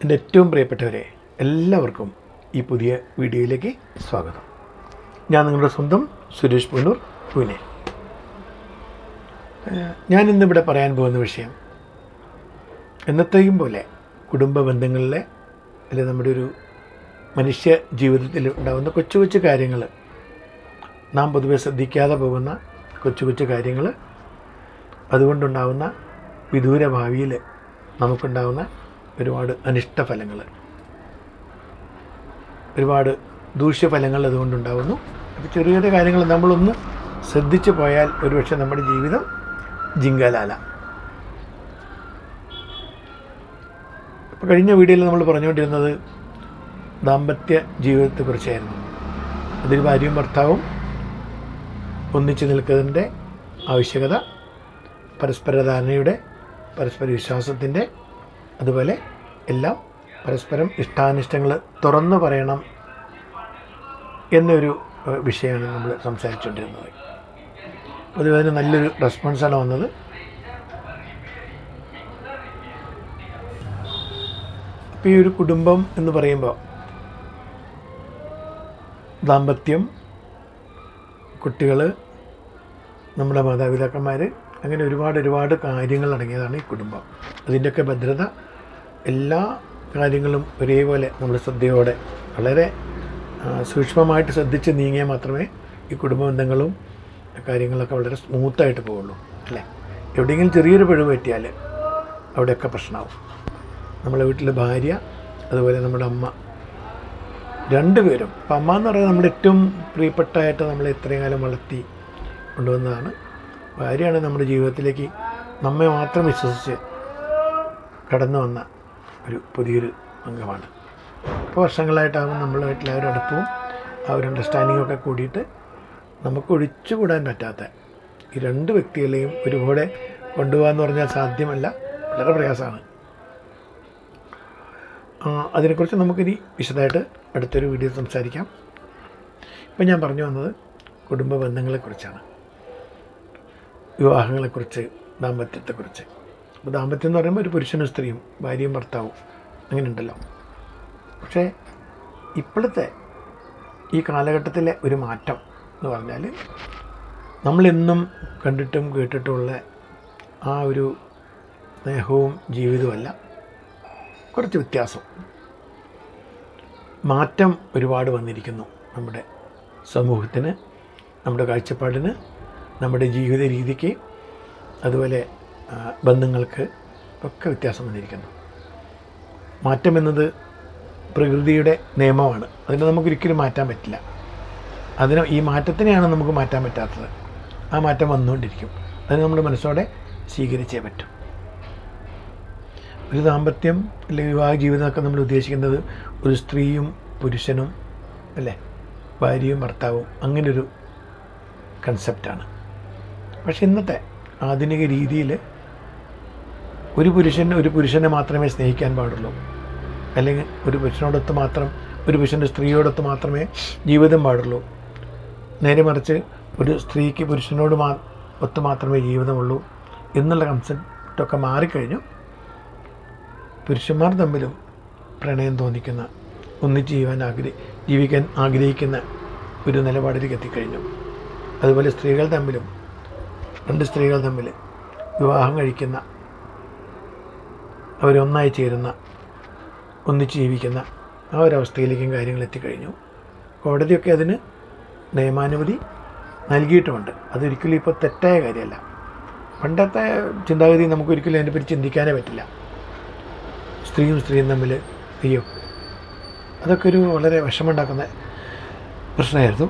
എന്റെ ഏറ്റവും പ്രിയപ്പെട്ടവരെ എല്ലാവർക്കും ഈ പുതിയ വീഡിയോയിലേക്ക് സ്വാഗതം. ഞാൻ നിങ്ങളുടെ സ്വന്തം സുരേഷ് പൂനൂർ പൂനെ. ഞാനിന്നിവിടെ പറയാൻ പോകുന്ന വിഷയം എന്നത്തെയും പോലെ കുടുംബ ബന്ധങ്ങളിലെ അല്ലെങ്കിൽ നമ്മുടെ ഒരു മനുഷ്യ ജീവിതത്തിൽ ഉണ്ടാകുന്ന കൊച്ചു കൊച്ചു കാര്യങ്ങൾ നാം പൊതുവെ ശ്രദ്ധിക്കാതെ പോകുന്ന കൊച്ചു കൊച്ചു കാര്യങ്ങൾ അതുകൊണ്ടുണ്ടാകുന്ന വിദൂര ഭാവിയിൽ നമുക്കുണ്ടാകുന്ന ഒരുപാട് അനിഷ്ടഫലങ്ങൾ ഒരുപാട് ദൂഷ്യഫലങ്ങൾ അതുകൊണ്ടുണ്ടാകുന്നു അപ്പോൾ ചെറിയ ചെറിയ കാര്യങ്ങൾ നമ്മളൊന്ന് ശ്രദ്ധിച്ചു പോയാൽ ഒരുപക്ഷെ നമ്മുടെ ജീവിതം ജിങ്കലാല. ഇപ്പോൾ കഴിഞ്ഞ വീഡിയോയിൽ നമ്മൾ പറഞ്ഞുകൊണ്ടിരുന്നത് ദാമ്പത്യ ജീവിതത്തെക്കുറിച്ചായിരുന്നു അതിൽ ഭാര്യയും ഭർത്താവും ഒന്നിച്ചു നിൽക്കുന്നതിന്റെ ആവശ്യകത പരസ്പര ധാരണയുടെ പരസ്പര വിശ്വാസത്തിന്റെ അതുപോലെ എല്ലാം പരസ്പരം ഇഷ്ടാനിഷ്ടങ്ങൾ തുറന്നു പറയണം എന്നൊരു വിഷയമാണ് നമ്മൾ സംസാരിച്ചുകൊണ്ടിരുന്നത്. പൊതുവെ അതിന് നല്ലൊരു റെസ്പോൺസാണ് വന്നത്. അപ്പോൾ ഈ ഒരു കുടുംബം എന്ന് പറയുമ്പോൾ ദാമ്പത്യം കുട്ടികൾ നമ്മുടെ മാതാപിതാക്കന്മാർ അങ്ങനെ ഒരുപാട് ഒരുപാട് കാര്യങ്ങൾ അടങ്ങിയതാണ് ഈ കുടുംബം. അതിന്റെയൊക്കെ ഭദ്രത എല്ലാ കാര്യങ്ങളും ഒരേപോലെ നമ്മൾ ശ്രദ്ധയോടെ വളരെ സൂക്ഷ്മമായിട്ട് ശ്രദ്ധിച്ച് നീങ്ങിയാൽ മാത്രമേ ഈ കുടുംബ ബന്ധങ്ങളും കാര്യങ്ങളൊക്കെ വളരെ സ്മൂത്തായിട്ട് പോവുള്ളൂ അല്ലേ? എവിടെയെങ്കിലും ചെറിയൊരു പിഴവ് പറ്റിയാൽ അവിടെയൊക്കെ പ്രശ്നമാവും. നമ്മളെ വീട്ടിലെ ഭാര്യ അതുപോലെ നമ്മുടെ അമ്മ രണ്ടുപേരും. അപ്പം അമ്മ എന്ന് പറയുന്നത് നമ്മുടെ ഏറ്റവും പ്രിയപ്പെട്ടായിട്ട് നമ്മൾ ഇത്രയും കാലം വളർത്തി കൊണ്ടുവന്നതാണ്. ഭാര്യയാണ് നമ്മുടെ ജീവിതത്തിലേക്ക് നമ്മെ മാത്രം വിശ്വസിച്ച് കടന്നു വന്ന ഒരു പുതിയൊരു അംഗമാണ്. ഇപ്പോൾ വർഷങ്ങളായിട്ടാകുമ്പോൾ നമ്മൾ ഒരു അടുപ്പവും ആ ഒരു അണ്ടർസ്റ്റാൻഡിങ്ങും ഒക്കെ കൂടിയിട്ട് നമുക്ക് ഒഴിച്ചുകൂടാൻ പറ്റാത്ത ഈ രണ്ട് വ്യക്തികളെയും ഒരുപോലെ കൊണ്ടുപോകാമെന്ന് പറഞ്ഞാൽ സാധ്യമല്ല. വളരെ പ്രയാസമാണ്. അതിനെക്കുറിച്ച് നമുക്കിനി വിശദമായിട്ട് അടുത്തൊരു വീഡിയോ സംസാരിക്കാം. ഇപ്പം ഞാൻ പറഞ്ഞു വന്നത് കുടുംബ ബന്ധങ്ങളെക്കുറിച്ചാണ് വിവാഹങ്ങളെക്കുറിച്ച് ദാമ്പത്യത്തെക്കുറിച്ച്. അപ്പോൾ ദാമ്പത്യം എന്ന് പറയുമ്പോൾ ഒരു പുരുഷനും സ്ത്രീയും ഭാര്യയും ഭർത്താവും അങ്ങനെ ഉണ്ടല്ലോ പക്ഷേ ഇപ്പോഴത്തെ ഈ കാലഘട്ടത്തിലെ ഒരു മാറ്റം എന്ന് പറഞ്ഞാൽ നമ്മളെന്നും കണ്ടിട്ടും കേട്ടിട്ടുമുള്ള ആ ഒരു സ്നേഹവും ജീവിതവുമല്ല കുറച്ച് വ്യത്യാസം. മാറ്റം ഒരുപാട് വന്നിരിക്കുന്നു നമ്മുടെ സമൂഹത്തിന് നമ്മുടെ കാഴ്ചപ്പാടിന് നമ്മുടെ ജീവിത രീതിക്ക് അതുപോലെ ബന്ധങ്ങൾക്ക് ഒക്കെ വ്യത്യാസം വന്നിരിക്കുന്നു. മാറ്റം എന്നത് പ്രകൃതിയുടെ നിയമമാണ്. അതിനെ നമുക്കൊരിക്കലും മാറ്റാൻ പറ്റില്ല. അതിന് ഈ മാറ്റത്തിനെയാണ് നമുക്ക് മാറ്റാൻ പറ്റാത്തത്. ആ മാറ്റം വന്നുകൊണ്ടിരിക്കും. അതിന് നമ്മുടെ മനസ്സോടെ സ്വീകരിച്ചേ പറ്റും. ഒരു ദാമ്പത്യം അല്ലെങ്കിൽ വിവാഹ ജീവിതമൊക്കെ നമ്മൾ ഉദ്ദേശിക്കുന്നത് ഒരു സ്ത്രീയും പുരുഷനും അല്ലേ? ഭാര്യയും ഭർത്താവും അങ്ങനൊരു കൺസെപ്റ്റാണ് പക്ഷെ ഇന്നത്തെ ആധുനിക രീതിയിൽ ഒരു പുരുഷൻ ഒരു പുരുഷനെ മാത്രമേ സ്നേഹിക്കാൻ പാടുള്ളൂ. അല്ലെങ്കിൽ ഒരു പുരുഷനോടൊത്ത് മാത്രം ഒരു പുരുഷന്റെ സ്ത്രീയോടൊത്ത് മാത്രമേ ജീവിതം പാടുള്ളൂ. നേരെ മറിച്ച് ഒരു സ്ത്രീക്ക് പുരുഷനോട് മാ ഒത്ത് മാത്രമേ ജീവിതമുള്ളൂ എന്നുള്ള കൺസെപ്റ്റൊക്കെ മാറിക്കഴിഞ്ഞു. പുരുഷന്മാർ തമ്മിലും പ്രണയം തോന്നിക്കുന്ന ഒന്നിച്ച് ജീവാൻ ആഗ്രഹി ജീവിക്കാൻ ആഗ്രഹിക്കുന്ന ഒരു നിലപാടിലേക്ക് എത്തിക്കഴിഞ്ഞു. അതുപോലെ സ്ത്രീകൾ തമ്മിലും രണ്ട് സ്ത്രീകൾ തമ്മിൽ വിവാഹം കഴിക്കുന്ന അവരൊന്നായി ചേരുന്ന ഒന്നിച്ച് ജീവിക്കുന്ന ആ ഒരവസ്ഥയിലേക്കും കാര്യങ്ങൾ എത്തിക്കഴിഞ്ഞു. കോടതിയൊക്കെ അതിന് നിയമാനുമതി നൽകിയിട്ടുമുണ്ട്. അതൊരിക്കലും ഇപ്പോൾ തെറ്റായ കാര്യമല്ല. പണ്ടത്തെ ചിന്താഗതി നമുക്കൊരിക്കലും അതിനെപ്പറ്റി ചിന്തിക്കാനേ പറ്റില്ല. സ്ത്രീയും സ്ത്രീയും തമ്മിൽ അയ്യോ അതൊക്കെ ഒരു വളരെ വിഷമമുണ്ടാക്കുന്ന പ്രശ്നമായിരുന്നു.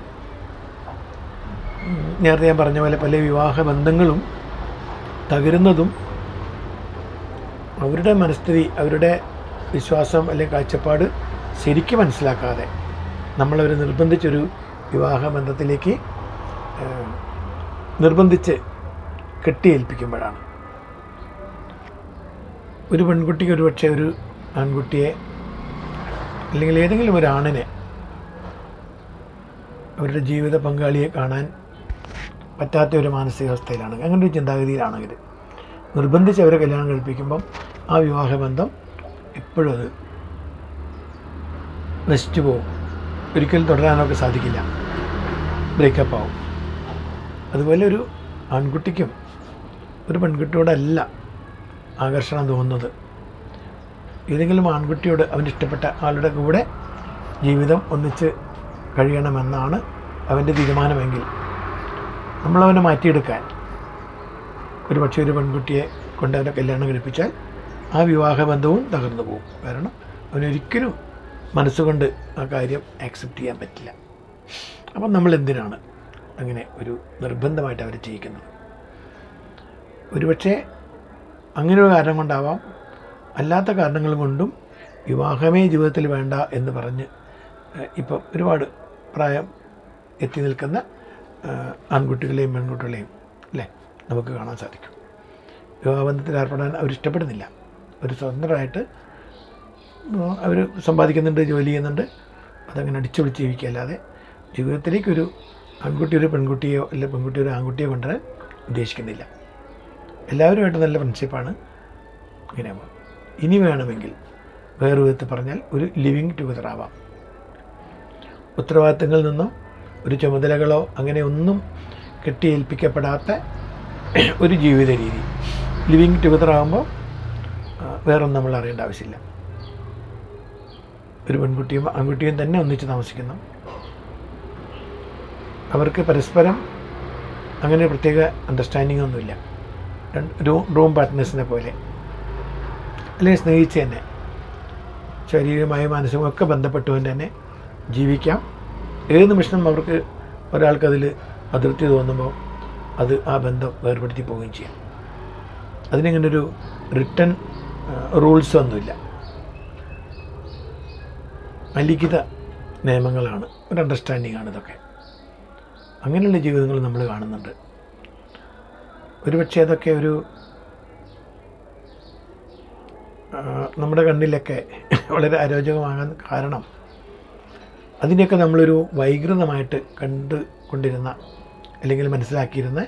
നേരത്തെ ഞാൻ പറഞ്ഞ പോലെ പല വിവാഹ ബന്ധങ്ങളും തകരുന്നതും അവരുടെ മനസ്ഥിതി അവരുടെ വിശ്വാസം അല്ലെങ്കിൽ കാഴ്ചപ്പാട് ശരിക്കും മനസ്സിലാക്കാതെ നമ്മളവരെ നിർബന്ധിച്ചൊരു വിവാഹ ബന്ധത്തിലേക്ക് നിർബന്ധിച്ച് കെട്ടിയേൽപ്പിക്കുമ്പോഴാണ്. ഒരു പെൺകുട്ടിക്ക് ഒരു പക്ഷേ ഒരു ആൺകുട്ടിയെ അല്ലെങ്കിൽ ഏതെങ്കിലും ഒരു ആണിനെ അവരുടെ ജീവിത പങ്കാളിയെ കാണാൻ പറ്റാത്ത ഒരു മാനസികാവസ്ഥയിലാണ്. അങ്ങനെ ഒരു ചിന്താഗതിയിലാണെങ്കിൽ നിർബന്ധിച്ച് അവരെ കല്യാണം കഴിപ്പിക്കുമ്പം ആ വിവാഹബന്ധം എപ്പോഴും അത് നശിച്ചു പോകും. ഒരിക്കലും തുടരാനൊക്കെ സാധിക്കില്ല. ബ്രേക്കപ്പ് ആവും. അതുപോലെ ഒരു ആൺകുട്ടിക്കും ഒരു പെൺകുട്ടിയോടല്ല ആകർഷണം തോന്നുന്നത്. ഏതെങ്കിലും ആൺകുട്ടിയോട് അവന് ഇഷ്ടപ്പെട്ട ആളുടെ കൂടെ ജീവിതം ഒന്നിച്ച് കഴിയണമെന്നാണ് അവന്റെ തീരുമാനമെങ്കിൽ നമ്മളവനെ മാറ്റിയെടുക്കാൻ ഒരു പക്ഷേ ഒരു പെൺകുട്ടിയെ കൊണ്ട് അവനെ കല്യാണം കഴിപ്പിച്ചാൽ ആ വിവാഹ ബന്ധവും തകർന്നു പോകും. കാരണം അവനൊരിക്കലും മനസ്സുകൊണ്ട് ആ കാര്യം ആക്സെപ്റ്റ് ചെയ്യാൻ പറ്റില്ല. അപ്പം നമ്മൾ എന്തിനാണ് അങ്ങനെ ഒരു നിർബന്ധമായിട്ട് അവരെ ചെയ്യിക്കുന്നത്? ഒരുപക്ഷെ അങ്ങനെ ഒരു കാരണം കൊണ്ടാവാം. അല്ലാത്ത കാരണങ്ങൾ കൊണ്ടും വിവാഹമേ ജീവിതത്തിൽ വേണ്ട എന്ന് പറഞ്ഞ് ഇപ്പം ഒരുപാട് പ്രായം എത്തി നിൽക്കുന്ന ആൺകുട്ടികളെയും പെൺകുട്ടികളെയും അല്ലേ? നമുക്ക് കാണാൻ സാധിക്കും. വിവാഹബന്ധത്തിൽ ഏർപ്പെടാൻ അവർ ഇഷ്ടപ്പെടുന്നില്ല. അവർ സ്വതന്ത്രമായിട്ട് അവർ സമ്പാദിക്കുന്നുണ്ട് ജോലി ചെയ്യുന്നുണ്ട്. അതങ്ങനെ അടിച്ചുപൊളിച്ച് ജീവിക്കുകയല്ലാതെ ജീവിതത്തിലേക്കൊരു ആൺകുട്ടി ഒരു പെൺകുട്ടിയോ അല്ല പെൺകുട്ടി ഒരു ആൺകുട്ടിയോ കൊണ്ടുവരാൻ ഉദ്ദേശിക്കുന്നില്ല. എല്ലാവരുമായിട്ട് നല്ല ഫ്രണ്ട്ഷിപ്പാണ് ഇങ്ങനെ ഇനി വേണമെങ്കിൽ വേറെ വിധത്തിൽ പറഞ്ഞാൽ ഒരു ലിവിങ് ടുഗദർ ആവാം. ഉത്തരവാദിത്തങ്ങളിൽ നിന്നും ഒരു ചുമതലകളോ അങ്ങനെ ഒന്നും കെട്ടിയേൽപ്പിക്കപ്പെടാത്ത ഒരു ജീവിത രീതി. ലിവിങ് ടുഗദർ ആകുമ്പോൾ വേറൊന്നും നമ്മൾ അറിയേണ്ട ആവശ്യമില്ല. ഒരു പെൺകുട്ടിയും ആൺകുട്ടിയും തന്നെ ഒന്നിച്ച് താമസിക്കുന്നു. അവർക്ക് പരസ്പരം അങ്ങനെ പ്രത്യേക അണ്ടർസ്റ്റാൻഡിംഗ് ഒന്നുമില്ല. റൂം പാർട്ട്നേഴ്സിനെ പോലെ. അല്ലെങ്കിൽ സ്നേഹിച്ച് തന്നെ. ശാരീരികമായും മാനസികവും ഒക്കെ ബന്ധപ്പെട്ടുകൊണ്ട് തന്നെ ജീവിക്കാം. ഏത് നിമിഷം അവർക്ക് ഒരാൾക്കതിൽ അതിർത്തി തോന്നുമ്പോൾ അത് ആ ബന്ധം വേർപെടുത്തി പോവുകയും ചെയ്യും. അതിനിങ്ങനൊരു റിട്ടേൺ റൂൾസ് ഒന്നുമില്ല. അലിഖിത നിയമങ്ങളാണ് ഒരു അണ്ടർസ്റ്റാൻഡിംഗ് ആണ് ഇതൊക്കെ. അങ്ങനെയുള്ള ജീവിതങ്ങൾ നമ്മൾ കാണുന്നുണ്ട്. ഒരുപക്ഷെ അതൊക്കെ ഒരു നമ്മുടെ കണ്ണിലൊക്കെ വളരെ അരോചകമാകാൻ കാരണം അതിനെയൊക്കെ നമ്മളൊരു വൈകൃതമായിട്ട് കണ്ടു കൊണ്ടിരുന്ന അല്ലെങ്കിൽ മനസ്സിലാക്കിയിരുന്ന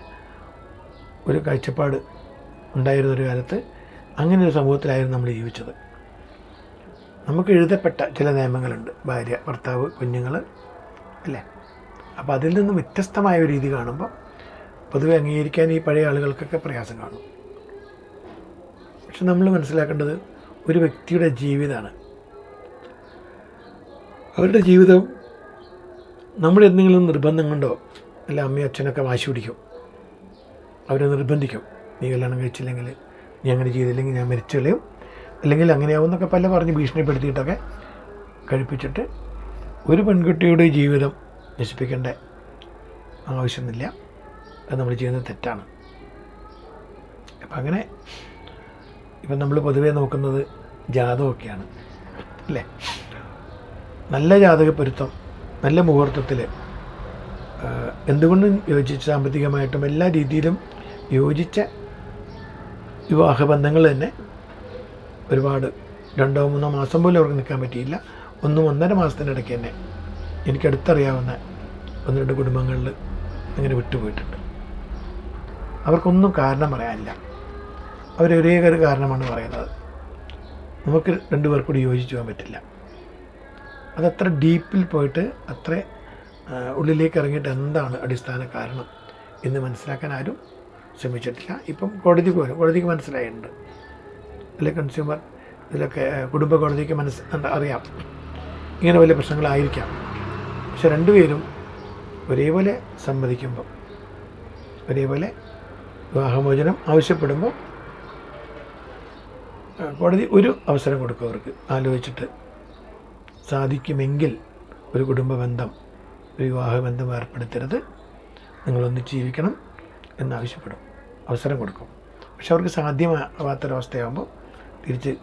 ഒരു കാഴ്ചപ്പാട് ഉണ്ടായിരുന്ന ഒരു കാലത്ത് അങ്ങനെ ഒരു സമൂഹത്തിലായിരുന്നു നമ്മൾ ജീവിച്ചത്. നമുക്ക് എഴുതപ്പെട്ട ചില നിയമങ്ങളുണ്ട്. ഭാര്യ ഭർത്താവ് കുഞ്ഞുങ്ങൾ അല്ലേ? അപ്പോൾ അതിൽ നിന്നും വ്യത്യസ്തമായ ഒരു രീതി കാണുമ്പോൾ പൊതുവെ അംഗീകരിക്കാൻ ഈ പഴയ ആളുകൾക്കൊക്കെ പ്രയാസം കാണും. പക്ഷെ നമ്മൾ മനസ്സിലാക്കേണ്ടത് ഒരു വ്യക്തിയുടെ ജീവിതമാണ്. അവരുടെ ജീവിതം നമ്മൾ എന്തെങ്കിലും നിർബന്ധം കൊണ്ടോ അല്ല അമ്മയും അച്ഛനൊക്കെ വാശി പിടിക്കും. അവരെ നിർബന്ധിക്കും. നീ കല്യാണം കഴിച്ചില്ലെങ്കിൽ നീ അങ്ങനെ ചെയ്തില്ലെങ്കിൽ ഞാൻ മരിച്ചു കളയും അല്ലെങ്കിൽ അങ്ങനെയാവുമെന്നൊക്കെ പല പറഞ്ഞ് ഭീഷണിപ്പെടുത്തിയിട്ടൊക്കെ കഴിപ്പിച്ചിട്ട് ഒരു പെൺകുട്ടിയുടെ ജീവിതം നശിപ്പിക്കേണ്ട ആവശ്യമൊന്നുമില്ല. അത് നമ്മൾ ചെയ്യുന്നത് തെറ്റാണ്. അപ്പം അങ്ങനെ ഇപ്പം നമ്മൾ പൊതുവേ നോക്കുന്നത് ജാതകമൊക്കെയാണ്. അല്ലേ? നല്ല ജാതക പൊരുത്തം നല്ല മുഹൂർത്തത്തിൽ എന്തുകൊണ്ടും യോജിച്ച സാമ്പത്തികമായിട്ടും എല്ലാ രീതിയിലും യോജിച്ച വിവാഹബന്ധങ്ങൾ തന്നെ ഒരുപാട് രണ്ടോ മൂന്നോ മാസം പോലും അവർക്ക് നിൽക്കാൻ പറ്റിയില്ല. ഒന്നും ഒന്നര മാസത്തിനിടയ്ക്ക് തന്നെ എനിക്കടുത്തറിയാവുന്ന ഒന്ന് രണ്ട് കുടുംബങ്ങളിൽ അങ്ങനെ വിട്ടുപോയിട്ടുണ്ട്. അവർക്കൊന്നും കാരണം പറയാനില്ല. അവരൊരേ ഒരു കാരണമാണ് പറയുന്നത്. നമുക്ക് രണ്ടുപേർക്കൂടി യോജിച്ചു പോകാൻ പറ്റില്ല. അതത്ര ഡീപ്പിൽ പോയിട്ട് അത്ര ഉള്ളിലേക്ക് ഇറങ്ങിയിട്ട് എന്താണ് അടിസ്ഥാന കാരണം എന്ന് മനസ്സിലാക്കാൻ ആരും ശ്രമിച്ചിട്ടില്ല. ഇപ്പം കോടതിക്ക് പോലും കോടതിക്ക് മനസ്സിലായിട്ടുണ്ട്. അല്ലെ കൺസ്യൂമർ ഇതിലൊക്കെ കുടുംബ കോടതിക്ക് മനസ്സ് അറിയാം. ഇങ്ങനെ വലിയ പ്രശ്നങ്ങളായിരിക്കാം. പക്ഷെ രണ്ടുപേരും ഒരേപോലെ സമ്മതിക്കുമ്പോൾ ഒരേപോലെ വിവാഹമോചനം ആവശ്യപ്പെടുമ്പോൾ കോടതി ഒരു അവസരം കൊടുക്കും അവർക്ക്. ആലോചിച്ചിട്ട് സാധിക്കുമെങ്കിൽ ഒരു കുടുംബ ബന്ധം വിവാഹബന്ധം ഏർപ്പെടുത്തരുത്. നിങ്ങളൊന്ന് ജീവിക്കണം എന്നാവശ്യപ്പെടും. അവസരം കൊടുക്കും. പക്ഷെ അവർക്ക് സാധ്യമാവാത്തൊരവസ്ഥയാകുമ്പോൾ തിരിച്ച്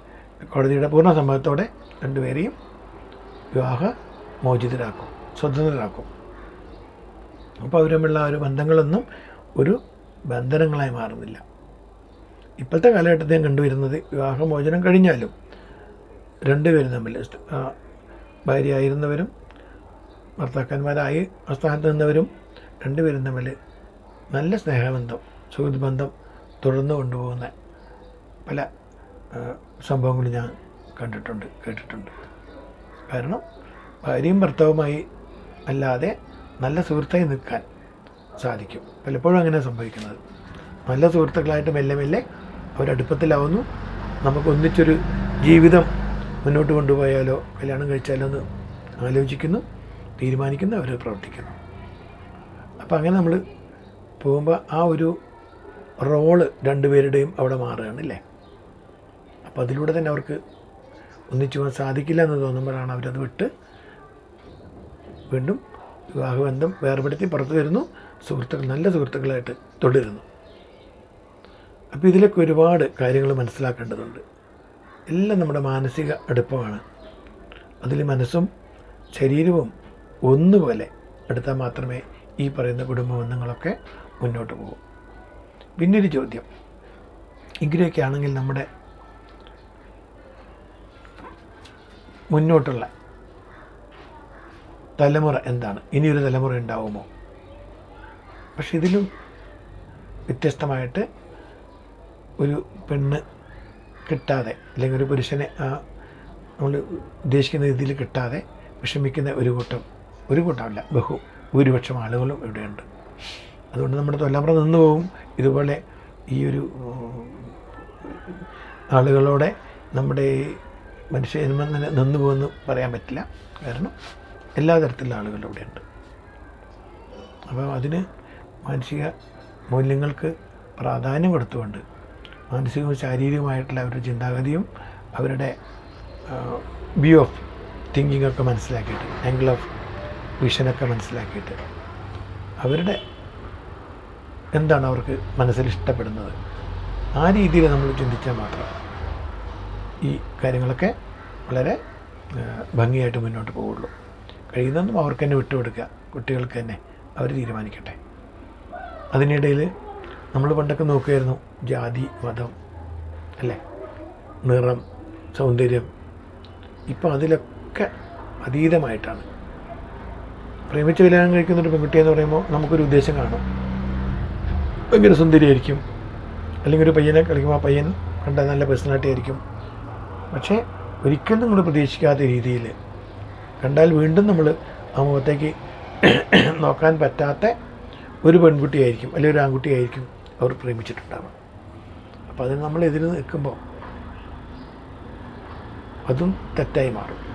കോടതിയുടെ പൂർണ സമ്മതത്തോടെ രണ്ടുപേരെയും വിവാഹ മോചിതരാക്കും സ്വതന്ത്രരാക്കും. അപ്പോൾ അവരുമുള്ള ഒരു ബന്ധങ്ങളൊന്നും ഒരു ബന്ധനങ്ങളായി മാറുന്നില്ല. ഇപ്പോഴത്തെ കാലഘട്ടത്തിൽ ഞാൻ കണ്ടുവരുന്നത് വിവാഹമോചനം കഴിഞ്ഞാലും രണ്ടുപേരും തമ്മിൽ ഭാര്യയായിരുന്നവരും ഭർത്താക്കന്മാരായി പ്രസ്ഥാനത്ത് നിന്നവരും രണ്ടുപേരും തമ്മിൽ നല്ല സ്നേഹബന്ധം സുഹൃത്ത് ബന്ധം തുടർന്ന് കൊണ്ടുപോകുന്ന പല സംഭവങ്ങളും ഞാൻ കണ്ടിട്ടുണ്ട് കേട്ടിട്ടുണ്ട്. കാരണം ഭാര്യയും ഭർത്താവുമായി അല്ലാതെ നല്ല സുഹൃത്തായി നിൽക്കാൻ സാധിക്കും. പലപ്പോഴും അങ്ങനെ സംഭവിക്കുന്നത്. നല്ല സുഹൃത്തുക്കളായിട്ട് മെല്ലെ മെല്ലെ അവരടുപ്പത്തിലാവുന്നു. നമുക്ക് ഒന്നിച്ചൊരു ജീവിതം മുന്നോട്ട് കൊണ്ടുപോയാലോ കല്യാണം കഴിച്ചാലോ എന്ന് ആലോചിക്കുന്നു. തീരുമാനിക്കുന്നു അവർ പ്രവർത്തിക്കുന്നു. അപ്പോൾ അങ്ങനെ നമ്മൾ പോകുമ്പോൾ ആ ഒരു റോൾ രണ്ടുപേരുടെയും അവിടെ മാറുകയാണ് അല്ലേ അപ്പോൾ അതിലൂടെ തന്നെ അവർക്ക് ഒന്നിച്ചു പോകാൻ സാധിക്കില്ല എന്ന് തോന്നുമ്പോഴാണ് അവരത് വിട്ട് വീണ്ടും വിവാഹബന്ധം വേർപെടുത്തി പുറത്തു വരുന്നു. സുഹൃത്തുക്കൾ നല്ല സുഹൃത്തുക്കളായിട്ട് തുടരുന്നു. അപ്പോൾ ഇതിലൊക്കെ ഒരുപാട് കാര്യങ്ങൾ മനസ്സിലാക്കേണ്ടതുണ്ട്. എല്ലാം നമ്മുടെ മാനസിക അടുപ്പമാണ്. അതിൽ മനസ്സും ശരീരവും ഒന്നുപോലെ എടുത്താൽ മാത്രമേ ഈ പറയുന്ന കുടുംബ ബന്ധങ്ങളൊക്കെ മുന്നോട്ട് പോകും. പിന്നൊരു ചോദ്യം. ഇങ്ങനെയൊക്കെ ആണെങ്കിൽ നമ്മുടെ മുന്നോട്ടുള്ള തലമുറ എന്താണ്? ഇനിയൊരു തലമുറ ഉണ്ടാവുമോ? പക്ഷെ ഇതിലും വ്യത്യസ്തമായിട്ട് ഒരു പെണ്ണ് കിട്ടാതെ അല്ലെങ്കിൽ ഒരു പുരുഷനെ ആ നമ്മൾ ഉദ്ദേശിക്കുന്ന രീതിയിൽ കിട്ടാതെ വിഷമിക്കുന്ന ഒരു കൂട്ടം ഒരു കൂട്ടമല്ല ബഹു. ഭൂരിപക്ഷം ആളുകളും ഇവിടെയുണ്ട്. അതുകൊണ്ട് നമ്മുടെ തലമുറ നിന്ന് പോകും. ഇതുപോലെ ഈ ഒരു ആളുകളോടെ നമ്മുടെ മനുഷ്യ ജന്മം തന്നെ നിന്ന് പോകുമെന്ന് പറയാൻ പറ്റില്ല. കാരണം എല്ലാ തരത്തിലുള്ള ആളുകളും ഇവിടെയുണ്ട്. അപ്പോൾ അതിന് മാനസിക മൂല്യങ്ങൾക്ക് പ്രാധാന്യം കൊടുത്തുകൊണ്ട് മാനസികവും ശാരീരികവുമായിട്ടുള്ള അവരുടെ ചിന്താഗതിയും അവരുടെ വ്യൂ ഓഫ് തിങ്കിങ്ങൊക്കെ മനസ്സിലാക്കിയിട്ട് ആംഗിൾ ഓഫ് വിഷനൊക്കെ മനസ്സിലാക്കിയിട്ട് അവരുടെ എന്താണ് അവർക്ക് മനസ്സിൽ ഇഷ്ടപ്പെടുന്നത്? ആ രീതിയിൽ നമ്മൾ ചിന്തിച്ചാൽ മാത്രം ഈ കാര്യങ്ങളൊക്കെ വളരെ ഭംഗിയായിട്ട് മുന്നോട്ട് പോവുള്ളൂ. കഴിയുന്നതും അവർക്ക് തന്നെ വിട്ടുകൊടുക്കുക കുട്ടികൾക്ക് തന്നെ അവർ തീരുമാനിക്കട്ടെ. അതിനിടയിൽ നമ്മൾ പണ്ടൊക്കെ നോക്കുമായിരുന്നു ജാതി മതം അല്ലേ? നിറം സൗന്ദര്യം. ഇപ്പം അതിലൊക്കെ അതീതമായിട്ടാണ്. പ്രേമിച്ച് കല്യാണം കഴിക്കുന്ന ഒരു പെൺകുട്ടി എന്ന് പറയുമ്പോൾ നമുക്കൊരു ഉദ്ദേശം കാണും. ഭയങ്കര സുന്ദരിയായിരിക്കും. അല്ലെങ്കിൽ ഒരു പയ്യനെ കളിക്കുമ്പോൾ ആ പയ്യൻ കണ്ട നല്ല പേഴ്സണാലിറ്റി ആയിരിക്കും. പക്ഷേ ഒരിക്കലും നമ്മൾ പ്രതീക്ഷിക്കാത്ത രീതിയിൽ കണ്ടാൽ വീണ്ടും നമ്മൾ ആ മുഖത്തേക്ക് നോക്കാൻ പറ്റാത്ത ഒരു പെൺകുട്ടിയായിരിക്കും അല്ലെങ്കിൽ ഒരു ആൺകുട്ടിയായിരിക്കും അവർ പ്രേമിച്ചിട്ടുണ്ടാവുക. അപ്പോൾ അതിന് നമ്മൾ എതിര് നിൽക്കുമ്പോൾ അതും തെറ്റായി മാറും.